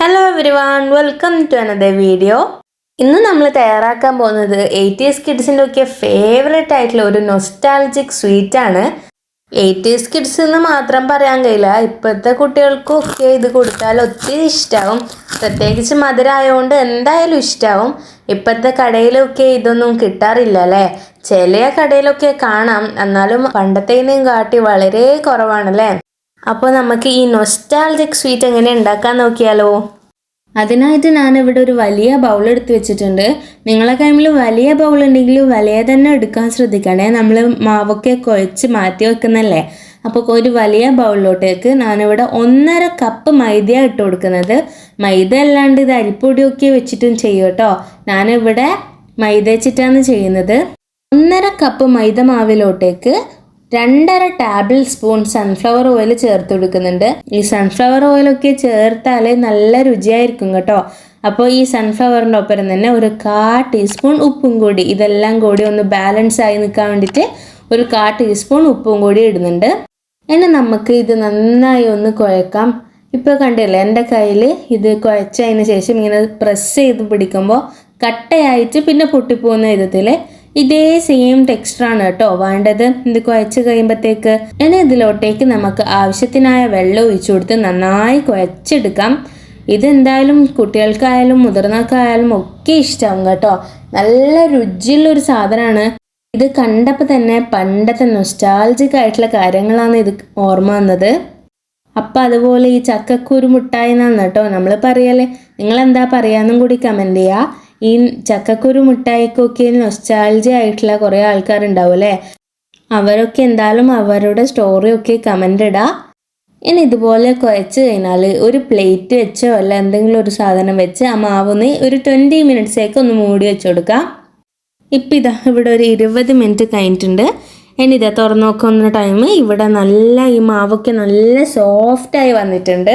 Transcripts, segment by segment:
Hello everyone welcome to another video ഇന്ന് നമ്മൾ തയ്യാറാക്കാൻ പോകുന്നത് എയ്റ്റീസ് കിഡ്സിന്റെ ഒക്കെ ഫേവറേറ്റ് ആയിട്ടുള്ള ഒരു നൊസ്റ്റാലജിക് സ്വീറ്റ് ആണ്. എയ്റ്റീസ് കിഡ്സ് എന്ന് മാത്രം പറയാൻ കഴിയില്ല. ഇപ്പോഴത്തെ കുട്ടികൾക്കൊക്കെ ഇത് കൊടുത്താൽ ഒത്തിരി ഇഷ്ടമാവും പ്രത്യേകിച്ച് മധുരമായതുകൊണ്ട് എന്തായാലും ഇഷ്ടമാവും ഇപ്പോഴത്തെ കടയിലൊക്കെ ഇതൊന്നും കിട്ടാറില്ല അല്ലേ? ചില കടയിലൊക്കെ കാണാം. എന്നാലും പണ്ടത്തേനെയും കാട്ടി വളരെ കുറവാണല്ലേ? അപ്പോൾ നമുക്ക് ഈ നൊസ്റ്റാൾജിക് സ്വീറ്റ് എങ്ങനെ ഉണ്ടാക്കാൻ നോക്കിയാലോ? അതിനായിട്ട് ഞാനിവിടെ ഒരു വലിയ ബൗൾ എടുത്ത് വെച്ചിട്ടുണ്ട്. നിങ്ങളെ കൈമിൽ വലിയ ബൗൾ ഉണ്ടെങ്കിൽ വലിയ തന്നെ എടുക്കാൻ ശ്രദ്ധിക്കണേ. നമ്മൾ മാവൊക്കെ കുഴച്ച് മാറ്റി വെക്കുന്നല്ലേ? അപ്പോൾ ഒരു വലിയ ബൗളിലോട്ടേക്ക് ഞാനിവിടെ ഒന്നര കപ്പ് മൈദ ഇട്ട് കൊടുക്കുന്നത്. മൈദ അല്ലാണ്ട് ഇത് അരിപ്പൊടിയൊക്കെ വെച്ചിട്ടും ചെയ്യും കേട്ടോ. ഞാനിവിടെ മൈദ വെച്ചിട്ടാണ് ചെയ്യുന്നത്. ഒന്നര കപ്പ് മൈദ മാവിലോട്ടേക്ക് രണ്ടര ടേബിൾ സ്പൂൺ സൺഫ്ലവർ ഓയിൽ ചേർത്ത് കൊടുക്കുന്നുണ്ട്. ഈ സൺഫ്ലവർ ഓയിലൊക്കെ ചേർത്താൽ നല്ല രുചിയായിരിക്കും കേട്ടോ. അപ്പോൾ ഈ സൺഫ്ലവറിന്റെ ഒപ്പം തന്നെ ഒരു കാ ടീസ്പൂൺ ഉപ്പും കൂടി ഇതെല്ലാം കൂടി ഒന്ന് ബാലൻസ് ആയി നിൽക്കാൻ വേണ്ടിയിട്ട് ഒരു കാ ടീസ്പൂൺ ഉപ്പും കൂടി ഇടുന്നുണ്ട്. ഇനി നമുക്ക് ഇത് നന്നായി ഒന്ന് കുഴക്കാം. ഇപ്പോൾ കണ്ടില്ലേ എന്റെ കയ്യിൽ ഇത് കുഴച്ചതിന് ശേഷം ഇങ്ങനെ പ്രസ് ചെയ്ത് പിടിക്കുമ്പോൾ കട്ടയായിട്ട് പിന്നെ പൊട്ടിപ്പോകുന്ന വിധത്തിൽ ഇതേ സെയിം ടെക്സ്റ്ററാണ് കേട്ടോ വേണ്ടത്. ഇത് കുഴച്ച് കഴിയുമ്പോഴത്തേക്ക് ഇനി ഇതിലോട്ടേക്ക് നമുക്ക് ആവശ്യത്തിനായ വെള്ളം ഒഴിച്ചു കൊടുത്ത് നന്നായി കുഴച്ചെടുക്കാം. ഇതെന്തായാലും കുട്ടികൾക്കായാലും മുതിർന്നവർക്കായാലും ഒക്കെ ഇഷ്ടമാവും കേട്ടോ. നല്ല രുചിയുള്ളൊരു സാധനമാണ്. ഇത് കണ്ടപ്പോൾ തന്നെ പണ്ടത്തെ നൊസ്റ്റാൾജിക് ആയിട്ടുള്ള കാര്യങ്ങളാണ് ഇത് ഓർമ്മ വന്നത്. അപ്പം അതുപോലെ ഈ ചക്കക്കുരു മുട്ടായി എന്നാണ് കേട്ടോ നമ്മൾ പറയല്ലേ നിങ്ങളെന്താ പറയാന്നും കൂടി കമന്റ് ചെയ്യുക ഈ ചക്കക്കുരു മുട്ടായിക്കൊക്കെ നൊസ്റ്റാൾജി ആയിട്ടുള്ള കുറേ ആൾക്കാരുണ്ടാവും അല്ലേ? അവരൊക്കെ എന്തായാലും അവരുടെ സ്റ്റോറി ഒക്കെ കമന്റ് ഇടാം. ഇനി ഇതുപോലെ കുഴച്ച് കഴിഞ്ഞാൽ ഒരു പ്ലേറ്റ് വെച്ചോ അല്ല എന്തെങ്കിലും ഒരു സാധനം വെച്ച് ആ മാവൊന്ന് ഒരു ട്വന്റി മിനിറ്റ്സേക്ക് ഒന്ന് മൂടി വെച്ച് കൊടുക്കാം ഇപ്പം ഇതാ ഇവിടെ ഒരു ഇരുപത് മിനിറ്റ് കഴിഞ്ഞിട്ടുണ്ട്. ഇനി ഇതാ തുറന്നു നോക്കുന്ന ടൈം ഇവിടെ നല്ല ഈ മാവൊക്കെ നല്ല സോഫ്റ്റായി വന്നിട്ടുണ്ട്.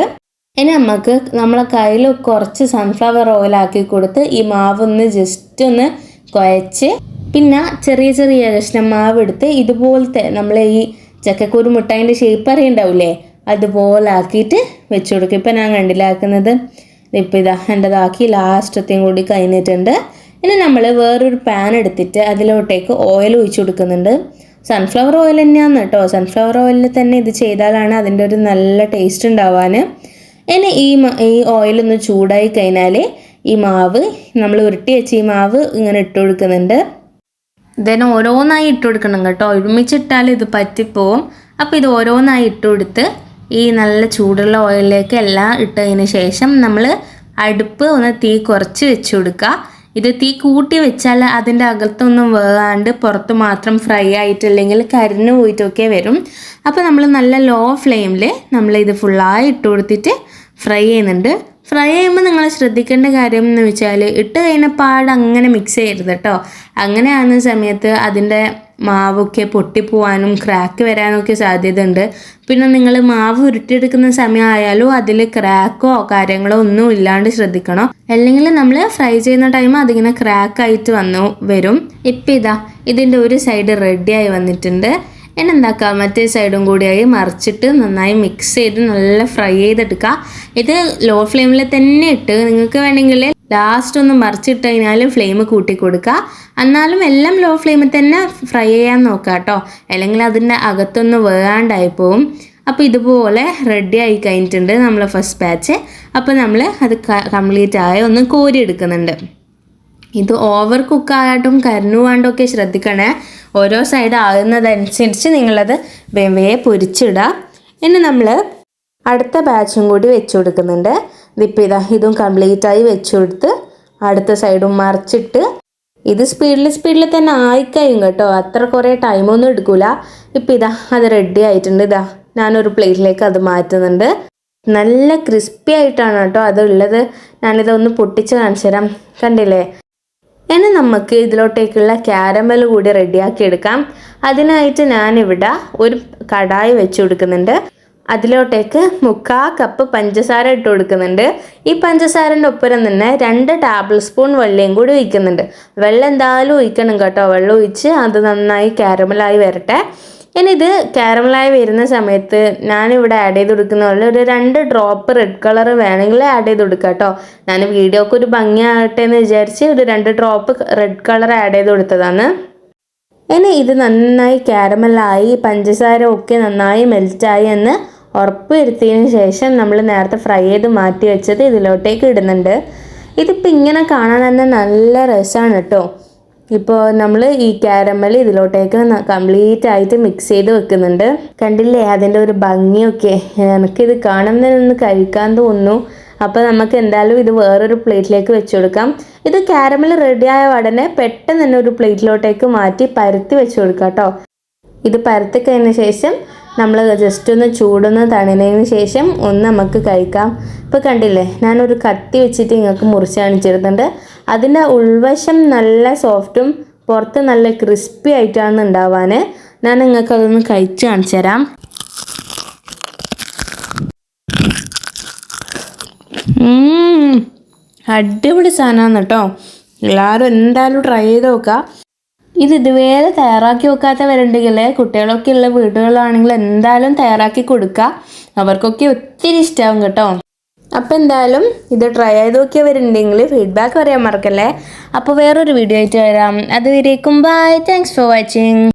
ഇനി നമുക്ക് നമ്മളെ കയ്യിൽ കുറച്ച് സൺഫ്ലവർ ഓയിൽ ആക്കി കൊടുത്ത് ഈ മാവ് ഒന്ന് ജസ്റ്റ് ഒന്ന് കുഴച്ച് പിന്നെ ചെറിയ ചെറിയ കഷ്ണം മാവ് എടുത്ത് ഇതുപോലത്തെ നമ്മൾ ഈ ചക്കക്കൂരി മുട്ടായിന്റെ ഷേപ്പ് അറിയണ്ടാവില്ലേ അതുപോലെ ആക്കിയിട്ട് വെച്ച് കൊടുക്കും. ഇപ്പം ഞാൻ കണ്ടിലാക്കുന്നത് ഇപ്പം ഇതാ എന്റെതാക്കി ലാസ്റ്റത്തെയും കൂടി കഴിഞ്ഞിട്ടുണ്ട്. ഇനി നമ്മൾ വേറൊരു പാൻ എടുത്തിട്ട് അതിലോട്ടേക്ക് ഓയിൽ ഒഴിച്ചു കൊടുക്കുന്നുണ്ട്. സൺഫ്ലവർ ഓയിൽ തന്നെയാണ് കേട്ടോ. സൺഫ്ലവർ ഓയിലിൽ തന്നെ ഇത് ചെയ്താലാണ് അതിന്റെ ഒരു നല്ല ടേസ്റ്റ് ഉണ്ടാവാൻ ഇനി ഈ ഈ ഓയിലൊന്ന് ചൂടായി കഴിഞ്ഞാൽ ഈ മാവ് നമ്മൾ ഉരുട്ടി വെച്ച് ഈ മാവ് ഇങ്ങനെ ഇട്ട് കൊടുക്കുന്നുണ്ട്. ദെൻ ഓരോന്നായി ഇട്ട് കൊടുക്കണം കേട്ടോ. ഒരുമിച്ചിട്ടാൽ ഇത് പറ്റിപ്പോവും. അപ്പോൾ ഇത് ഓരോന്നായി ഇട്ട് കൊടുത്ത് ഈ നല്ല ചൂടുള്ള ഓയിലിലേക്ക് എല്ലാം ഇട്ടതിന് ശേഷം നമ്മൾ അടുപ്പ് ഒന്ന് തീ കുറച്ച് വെച്ച് കൊടുക്കുക. ഇത് തീ കൂട്ടി വെച്ചാൽ അതിന്റെ അകത്തൊന്നും വേകാണ്ട് പുറത്ത് മാത്രം ഫ്രൈ ആയിട്ടില്ലെങ്കിൽ കരിഞ്ഞു പോയിട്ടൊക്കെ വരും. അപ്പോൾ നമ്മൾ നല്ല ലോ ഫ്ലെയിമിൽ നമ്മൾ ഇത് ഫുള്ളായി ഇട്ട് കൊടുത്തിട്ട് ഫ്രൈ ചെയ്യുന്നുണ്ട്. ഫ്രൈ ചെയ്യുമ്പോൾ നിങ്ങൾ ശ്രദ്ധിക്കേണ്ട കാര്യം എന്ന് വെച്ചാൽ ഇട്ട് കഴിഞ്ഞ പാട് അങ്ങനെ മിക്സ് ചെയ്യരുത് കേട്ടോ അങ്ങനെ ആകുന്ന സമയത്ത് അതിന്റെ മാവൊക്കെ പൊട്ടിപ്പോവാനും ക്രാക്ക് വരാനൊക്കെ സാധ്യതയുണ്ട്. പിന്നെ നിങ്ങൾ മാവ് ഉരുട്ടിയെടുക്കുന്ന സമയമായാലും അതിൽ ക്രാക്കോ കാര്യങ്ങളോ ഒന്നും ഇല്ലാണ്ട് ശ്രദ്ധിക്കണം. അല്ലെങ്കിൽ നമ്മൾ ഫ്രൈ ചെയ്യുന്ന ടൈം അതിങ്ങനെ ക്രാക്കായിട്ട് വന്നു വരും. ഇപ്പം ഇതാ ഇതിന്റെ ഒരു സൈഡ് റെഡിയായി വന്നിട്ടുണ്ട്. ഇനി മറ്റേ സൈഡും കൂടിയായി മറിച്ചിട്ട് നന്നായി മിക്സ് ചെയ്ത് നല്ല ഫ്രൈ ചെയ്തെടുക്കുക ഇത് ലോ ഫ്ലെയിമിൽ തന്നെ ഇട്ട് നിങ്ങൾക്ക് വേണമെങ്കിൽ ലാസ്റ്റ് ഒന്ന് മറിച്ചിട്ട് കഴിഞ്ഞാൽ ഫ്ലെയിം കൂട്ടി കൊടുക്കുക എന്നാലും എല്ലാം ലോ ഫ്ലെയിമിൽ തന്നെ ഫ്രൈ ചെയ്യാൻ നോക്കുക കേട്ടോ അല്ലെങ്കിൽ അതിന്റെ അകത്തൊന്ന് വേണ്ടായി പോവും. അപ്പോൾ ഇതുപോലെ റെഡി ആയി കഴിഞ്ഞിട്ടുണ്ട് നമ്മൾ ഫസ്റ്റ് ബാച്ച് അപ്പോൾ നമ്മൾ അത് കംപ്ലീറ്റ് ആയി ഒന്ന് കോരി എടുക്കുന്നുണ്ട്. ഇത് ഓവർ കുക്കായിട്ടും കരിഞ്ഞുവാണ്ടൊക്കെ ശ്രദ്ധിക്കണേ. ഓരോ സൈഡ് ആകുന്നതനുസരിച്ച് നിങ്ങളത് വേവയെ പൊരിച്ചിടുക. ഇനി നമ്മൾ അടുത്ത ബാച്ചും കൂടി വെച്ച് കൊടുക്കുന്നുണ്ട്. ഇതിപ്പോൾ ഇതാ ഇതും കംപ്ലീറ്റ് ആയി വെച്ച് കൊടുത്ത് അടുത്ത സൈഡും മറിച്ചിട്ട് ഇത് സ്പീഡിൽ സ്പീഡിൽ തന്നെ ആയിക്കഴിയും കേട്ടോ. അത്ര കുറേ ടൈമൊന്നും എടുക്കില്ല ഇപ്പം ഇതാ അത് റെഡി ആയിട്ടുണ്ട്. ഇതാ ഞാനൊരു പ്ലേറ്റിലേക്ക് അത് മാറ്റുന്നുണ്ട്. നല്ല ക്രിസ്പി ആയിട്ടാണ് കേട്ടോ അതുള്ളത് ഞാനിതൊന്ന് പൊട്ടിച്ച് കാണിച്ചു തരാം കണ്ടില്ലേ? ഇനി നമുക്ക് ഇതിലോട്ടേക്കുള്ള ക്യാരമൽ കൂടി റെഡിയാക്കി എടുക്കാം അതിനായിട്ട് ഞാനിവിടെ ഒരു കടായി വെച്ച് കൊടുക്കുന്നുണ്ട്. അതിലോട്ടേക്ക് മുക്കാ കപ്പ് പഞ്ചസാര ഇട്ട് കൊടുക്കുന്നുണ്ട്. ഈ പഞ്ചസാരന്റെ ഒപ്പരം തന്നെ രണ്ട് ടേബിൾ സ്പൂൺ വെള്ളയും കൂടി ഒഴിക്കുന്നുണ്ട്. വെള്ളം എന്തായാലും ഒഴിക്കണം കേട്ടോ. വെള്ളം ഒഴിച്ച് അത് നന്നായി കാരമലായി വരട്ടെ. ഇനി ഇത് കാരമലായി വരുന്ന സമയത്ത് ഞാനിവിടെ ആഡ് ചെയ്ത് കൊടുക്കുന്ന പോലെ ഒരു രണ്ട് ഡ്രോപ്പ് റെഡ് കളർ വേണമെങ്കിൽ ആഡ് ചെയ്ത് കൊടുക്കുക കേട്ടോ ഞാൻ വീഡിയോക്ക് ഒരു ഭംഗിയാകട്ടെ എന്ന് വിചാരിച്ച് ഒരു രണ്ട് ഡ്രോപ്പ് റെഡ് കളർ ആഡ് ചെയ്ത് കൊടുത്തതാണ്. ഇനി ഇത് നന്നായി കാരമലായി പഞ്ചസാര ഒക്കെ നന്നായി മെൽറ്റായി എന്ന് ഉറപ്പ് വരുത്തിയതിന് ശേഷം നമ്മൾ നേരത്തെ ഫ്രൈ ചെയ്ത് മാറ്റി വെച്ചത് ഇതിലോട്ടേക്ക് ഇടുന്നുണ്ട്. ഇതിപ്പോൾ ഇങ്ങനെ കാണാൻ തന്നെ നല്ല രസമാണ് കേട്ടോ ഇപ്പോൾ നമ്മൾ ഈ ക്യാരമൽ ഇതിലോട്ടേക്ക് കംപ്ലീറ്റ് ആയിട്ട് മിക്സ് ചെയ്ത് വെക്കുന്നുണ്ട്. കണ്ടില്ലേ? അതിന്റെ ഒരു ഭംഗിയൊക്കെ. എനിക്കിത് കാണുന്നതിനൊന്ന് കഴിക്കാൻ തോന്നുന്നു. അപ്പോൾ നമുക്ക് എന്തായാലും ഇത് വേറൊരു പ്ലേറ്റിലേക്ക് വെച്ച് കൊടുക്കാം. ഇത് റെഡി റെഡിയായ ഉടനെ പെട്ടെന്ന് തന്നെ ഒരു പ്ലേറ്റിലോട്ടേക്ക് മാറ്റി പരത്തി വെച്ച് കൊടുക്കാം കേട്ടോ ഇത് പരത്തി കഴിഞ്ഞ ശേഷം നമ്മൾ ജസ്റ്റ് ഒന്ന് ചൂടൊന്ന് തണിനതിന് ശേഷം ഒന്ന് നമുക്ക് കഴിക്കാം. ഇപ്പോൾ കണ്ടില്ലേ ഞാനൊരു കത്തി വെച്ചിട്ട് നിങ്ങൾക്ക് മുറിച്ച് കാണിച്ചിരുന്നുണ്ട്. അതിന്റെ ഉൾവശം നല്ല സോഫ്റ്റും പുറത്ത് നല്ല ക്രിസ്പി ആയിട്ടാണ് ഉണ്ടാവാൻ ഞാൻ നിങ്ങൾക്ക് അതൊന്ന് കഴിച്ച് കാണിച്ചു തരാം. അടിപൊളി സാധനമാണ് കേട്ടോ. എല്ലാവരും എന്തായാലും ട്രൈ ചെയ്ത് നോക്കുക. ഇത് ഇതുവരെ തയ്യാറാക്കി വെക്കാത്തവരുണ്ടെങ്കിൽ കുട്ടികളൊക്കെ ഉള്ള വീടുകളാണെങ്കിൽ എന്തായാലും തയ്യാറാക്കി കൊടുക്കുക അവർക്കൊക്കെ ഒത്തിരി ഇഷ്ടമാവും കേട്ടോ. അപ്പോൾ എന്തായാലും ഇത് ട്രൈ ചെയ്ത് നോക്കിയവരുണ്ടെങ്കിൽ ഫീഡ്ബാക്ക് പറയാൻ മറക്കല്ലേ. അപ്പോൾ വേറൊരു വീഡിയോ ആയിട്ട് വരാം. അതുവരേക്കും ബൈ താങ്ക്സ് ഫോർ വാച്ചിങ്